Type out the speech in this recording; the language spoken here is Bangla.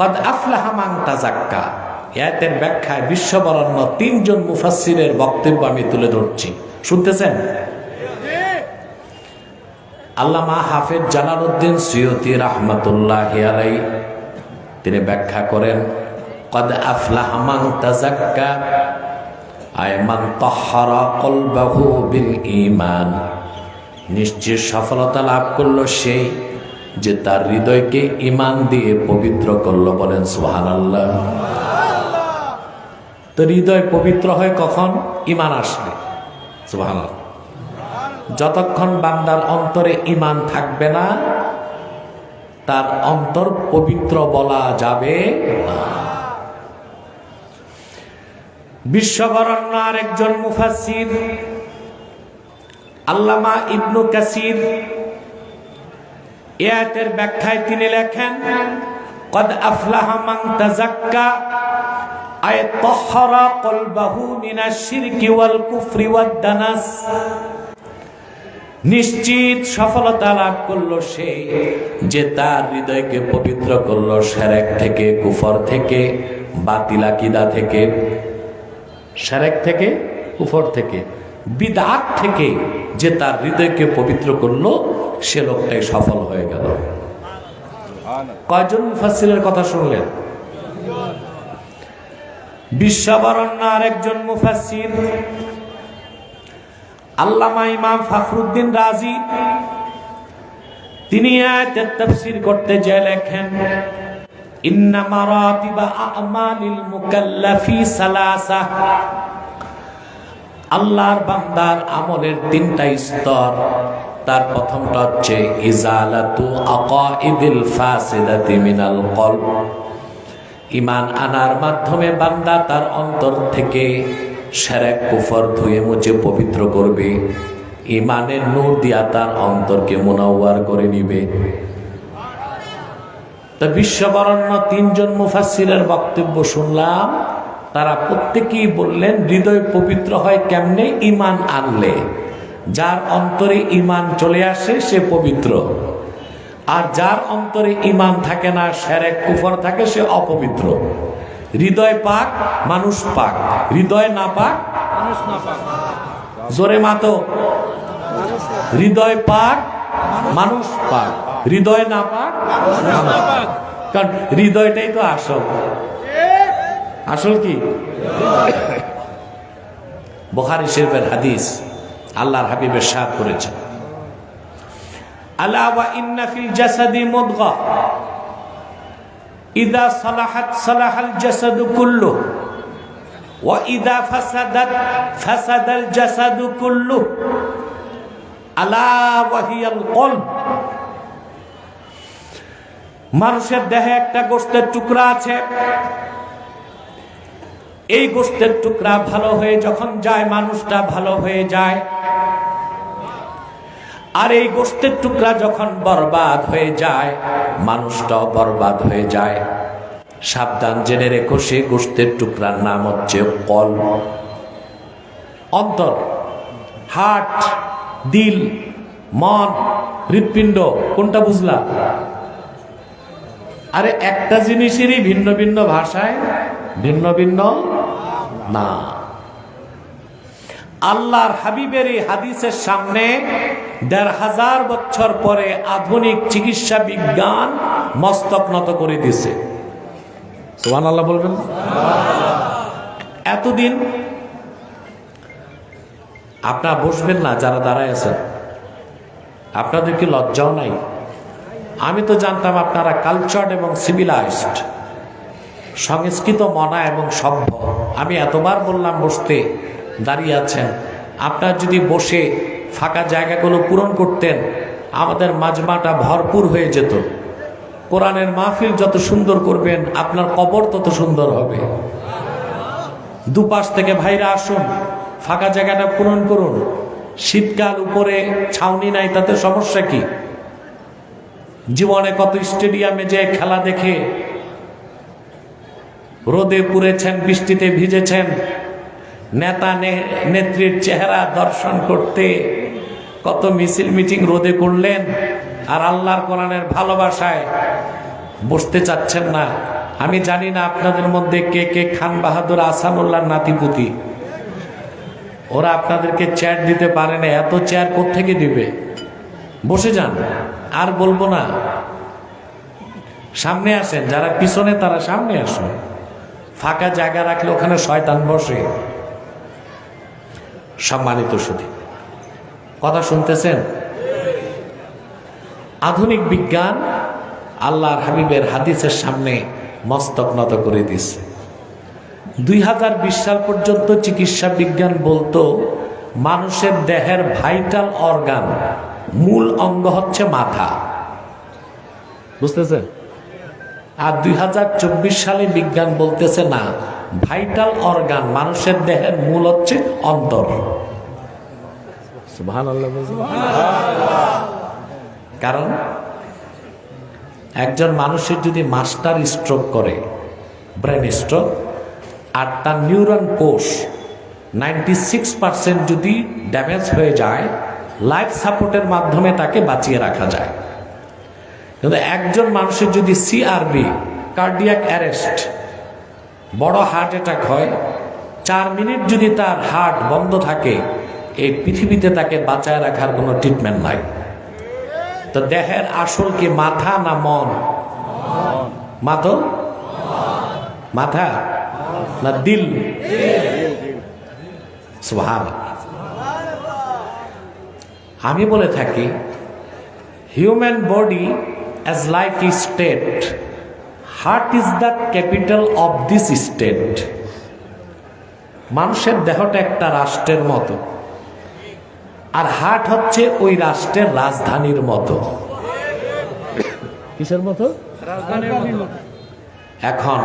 কদ আফলাহা মান তাজাক্কা এতের ব্যাখ্যায় বিশ্ববরণ্য তিনজন মুফাসসিরের বক্তব্য আমি তুলে ধরছি। শুনতেছেন? আল্লামা হাফেজ জালালউদ্দিন সৈয়দি রাহমাতুল্লাহ আলাই তিনি ব্যাখ্যা করেন, কদ আফলাহা মান তাজাক্কা আয় মান তাহহারা কলবাহু বিল ঈমান। নিশ্চয় সফলতা লাভ করল সেই যে তার হৃদয়কে ইমান দিয়ে পবিত্র করল বলেন সোহান আল্লাহ তো হৃদয় পবিত্র হয় কখন? ইমান আসলে। সুবহানাল্লাহ। যতক্ষণ বান্দার অন্তরে ইমান থাকবে না, তার অন্তর পবিত্র বলা যাবে না। বিশ্ববরণ্য আরেকজন মুফাসির আল্লামা ইবনু কাসির এয়াতের ব্যাখ্যায় তিনি লেখেন, কদ আফলাহা মান তাজাক্কা আয় তাহহারা কলবাহু মিনাশ শিরকি ওয়াল কুফরি ওয়াদ দানাস। নিশ্চিত সফলতা লাভ করল সে যে তার হৃদয়কে পবিত্র করল সেরেক থেকে, কুফর থেকে বাতিলাকিদা থেকে। সেরেক থেকে, কুফর থেকে। বিদাত থেকে যে তার হৃদয়কে পবিত্র করল, সে লোকটাই সফল হয়ে গেল। কয়জন মুফাসিরের কথা শুনলেন? বিশ্ববরণ্য আরেকজন মুফাসির আল্লামা ইমাম ফখরুদ্দিন রাজি। তিনি আয়াতের করতে যে লেখেন ইন্না মারাতিবা আমালিল মুকাল্লাফি সালাসা। আল্লাহর বান্দার আমলের তিনটা স্তর। তার প্রথমটা হচ্ছে, ইজালাতু আকাইদিল ফাসিদাতি মিনাল কলব। ইমান আনার মাধ্যমে বান্দা তার অন্তর থেকে সেরেক কুফর ধুয়ে মুছে পবিত্র করবে। ইমানের নূর দিয়া তার অন্তরকে মোনাওয়ার করে নিবে। তা বিশ্ববরণ্য তিনজন মুফাসিরের বক্তব্য শুনলাম। তারা প্রত্যেকেই বললেন, হৃদয় পবিত্র হয় কেমনে? ইমান আনলে। যার অন্তরে ইমান চলে আসে, সে পবিত্র। আর যার অন্তরে ইমান থাকে না, সেরেক, কুফর থাকে, সে অপবিত্র। হৃদয় পাক, মানুষ পাক। হৃদয় না পাক জোরে মাতো। হৃদয় পাক, মানুষ পাক। হৃদয় না পাক। কারণ হৃদয়টাই তো আসল। আসল কি? বখারি শরীফের হাদিস আল্লাহর হাবিবের সাথ করেছেন ওয়া ইদা জাসাদু কুল্লু। মানুষের দেহে একটা গোস্তের টুকরা আছে। এই গোস্তের টুকরা ভালো হয়ে যখন যায়, মানুষটা ভালো হয়ে যায়। আর এই গোস্তের টুকরা যখন বরবাদ হয়ে যায়, মানুষটাও বরবাদ হয়ে যায়। সাবধান জেনে রেখো, সেই গোস্তের টুকরার নাম হচ্ছে কল। অন্তর হার্ট দিল, মন, হৃৎপিণ্ড, কোনটা বুঝলা? আরে একটা জিনিসেরই ভিন্ন ভিন্ন ভাষায় ভিন্ন ভিন্ন না। আল্লাহর হাবিবের এই হাদিসের সামনে দেড় হাজার বছর পরে আধুনিক চিকিৎসা বিজ্ঞান মস্তক নত করে দিছে। আল্লাহ বলবেন? এতদিন আপনারা বসবেন না, যারা দাঁড়ায় আছেন। আপনাদের কি লজ্জাও নাই? আমি তো জানতাম আপনারা কালচার্ড এবং সিভিলাইজড। সংস্কৃত মনা এবং সভ্য। আমি এতবার বললাম, বসতে দাঁড়িয়ে আছেন। আপনার যদি বসে ফাঁকা জায়গাগুলো পূরণ করতেন, আমাদের মাজমাটা ভরপুর হয়ে যেত। কোরআনের মাহফিল যত সুন্দর করবেন, আপনার কবর তত সুন্দর হবে। দুপাশ থেকে ভাইরা আসুন, ফাঁকা জায়গাটা পূরণ করুন। শীতকাল উপরে ছাউনি নাই, তাতে সমস্যা কি? জীবনে কত স্টেডিয়ামে যে খেলা দেখে রোদে পুড়েছেন, বৃষ্টিতে ভিজেছেন। নেতা নেত্রীর চেহারা দর্শন করতে কত মিছিল মিটিং রোদে করলেন আর আল্লাহর কোরআনের ভালোবাসায় বসতে চাচ্ছেন না। আমি জানি না আপনাদের মধ্যে কে কে খান বাহাদুর আসানুল্লাহ নাতিপুতি। ওরা আপনাদেরকে চেয়ার দিতে পারে না, এত চেয়ার থেকে দিবে? বসে যান, আর বলব না। সামনে আসেন, যারা পিছনে তারা সামনে আসুন। ফাঁকা জায়গা রাখলে ওখানে শয়তান বসে। সম্মানিত শুধু কথা শুনতেছেন? আধুনিক বিজ্ঞান আল্লাহর হাবিবের হাদিসের সামনে মস্তক নত করে দিচ্ছে দুই হাজার বিশ সাল পর্যন্ত চিকিৎসা বিজ্ঞান বলতো, মানুষের দেহের ভাইটাল অর্গান মূল অঙ্গ হচ্ছে মাথা। বুঝতেছেন? আর দুই হাজার চব্বিশ সালে বিজ্ঞান বলতেছে না ভাইটাল অর্গান মানুষের দেহের মূল হচ্ছে অন্তর। কারণ একজন মানুষের যদি মাস্টার স্ট্রোক করে ব্রেন স্ট্রোক আর তার নিউরন কোষ নাইনটি সিক্স পার্সেন্ট যদি ড্যামেজ হয়ে যায় লাইফ সাপোর্টের মাধ্যমে তাকে বাঁচিয়ে রাখা যায়। কিন্তু একজন মানুষের যদি সিআরবি কার্ডিয়াক অ্যারেস্ট বড় হার্ট অ্যাটাক হয়, চার মিনিট যদি তার হার্ট বন্ধ থাকে, এই পৃথিবীতে তাকে বাঁচায় রাখার কোনো ট্রিটমেন্ট নাই। তো দেহের আসল কি মাথা না মন? মাথো? মাথা? না দিল? সুহান আমি বলে থাকি human body as like a state heart is the capital of this state মানুষের দেহটা একটা রাষ্ট্রের মতো আর হার্ট হচ্ছে ওই রাষ্ট্রের রাজধানীর মতো। কিসের মতো। এখন